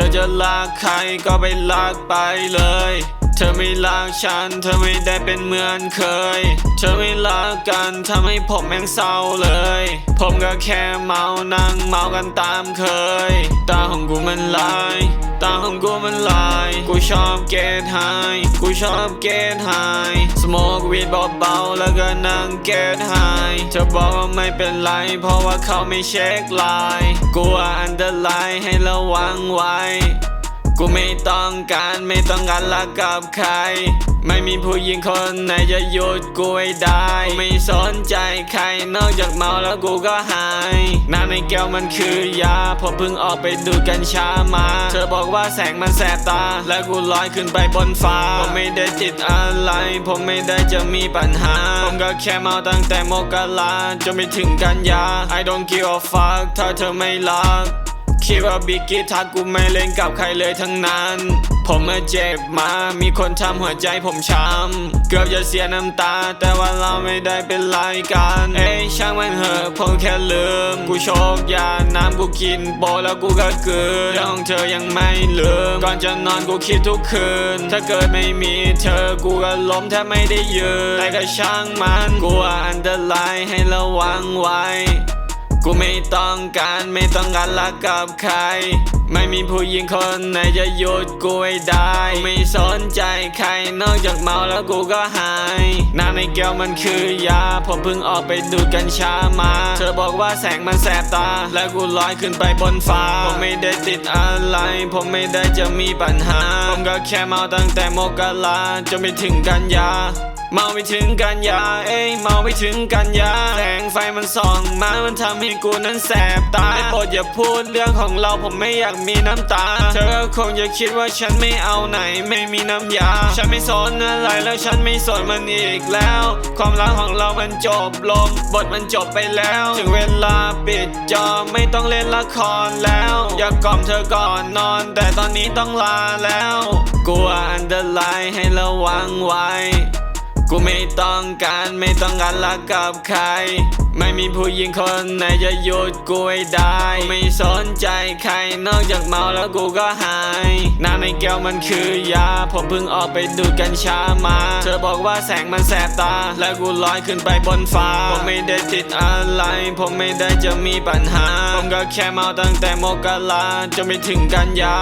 ธอจะลากใครก็ไปลากไปเลย เธอไม่รักฉัน เธอไม่ได้เป็นเหมือนเคย เธอไม่รักกันทำให้ผมแม่งเศร้าเลย ผมก็แค่เมานั่งเมากันตามเคย ตาของกูมันลายตาของกูมันลาย กูชอบเกตไฮกูชอบเกตไฮสโมกวีดเบาๆแล้วก็นั่งเกตไฮเธอบอกว่าไม่เป็นไร เพราะว่าเขาไม่เช็คไลน์กลัวอันเดอร์ไลน์ให้ระวังไว้ กูไม่ต้องการไม่ต้องการรักกับใคร ไม่มีผู้หญิงคนไหนจะหยุดกูไว้ได้ ไม่สนใจใครนอกจากเมาแล้วกูก็หายน้ำในแก้วมันคือยาผมเพิ่งออกไปดูกัญชามา เธอบอกว่าแสงมันแสบตา และกูลอยขึ้นไปบนฟ้า ผมไม่ได้ติดอะไร ผมไม่ได้จะมีปัญหา ผมก็แค่เมาตั้งแต่มกราจนไปถึงกันยา I don't give a fuck ถ้าเธอไม่รัก คิดว่าบิ๊กกี้ทักกูไม่เล่นกับใครเลยทั้งนั้น ผมมาเจ็บมา มีคนทำหัวใจผมช้ำ เกือบจะเสียน้ำตา แต่ว่าเราไม่ได้เป็นไรกัน เอ้ยช่างมันเหอะผมแค่ลืม กูโชคยา น้ำกูกินโบแล้วกูก็เกินเรื่องของเธอยังไม่ลืม ก่อนจะนอนกูคิดทุกคืน ถ้าเกิดไม่มีเธอกูก็ล้มแทบไม่ได้ยืน แต่ก็ช่างมัน กูอันตรายให้ระวังไว้ กูไม่ต้องการไม่ต้องการรักกับใคร ไม่มีผู้หญิงคนไหนจะหยุดกูไว้ได้กูไม่สนใจใครนอกจากเมาแล้วกูก็หาย น้ำในแก้วมันคือยา ผมเพิ่งออกไปดูดกัญชามา เธอบอกว่าแสงมันแสบตา และกูลอยขึ้นไปบนฟ้า ผมไม่ได้ติดอะไร ผมไม่ได้จะมีปัญหา ผมก็แค่เมาตั้งแต่มกราจนไปถึงกันยา เมาไปถึงกันยาเอ้ยเมาไปถึงกันยาแสงไฟมันส่องมามันทำให้กูนั้นแสบตาโปรดอย่าพูดเรื่องของเราผมไม่อยากมีน้ำตา เธอก็คงจะคิดว่าฉันไม่เอาไหนไม่มีน้ำยา ฉันไม่สนอะไรแล้วฉันไม่สนมันอีกแล้ว ความรักของเรามันจบลงบทมันจบไปแล้ว ถึงเวลาปิดจอไม่ต้องเล่นละครแล้ว อยากกล่อมเธอก่อนนอน แต่ตอนนี้ต้องลาแล้ว กลัวอันตรายให้ระวังไว้ ต้องการไม่ต้องการรักกับใคร ไม่มีผู้หญิงคนไหนจะหยุดกูไว้ได้ ไม่สนใจใครนอกจากเมาแล้วกูก็หาย น้ำในแก้วมันคือยา ผมเพิ่งออกไปดูดกัญชามา เธอบอกว่าแสงมันแสบตา และกูลอยขึ้นไปบนฟ้า ผมไม่ได้ติดอะไร ผมไม่ได้จะมีปัญหา ผมก็แค่เมาตั้งแต่มกราจนไปถึงกันยา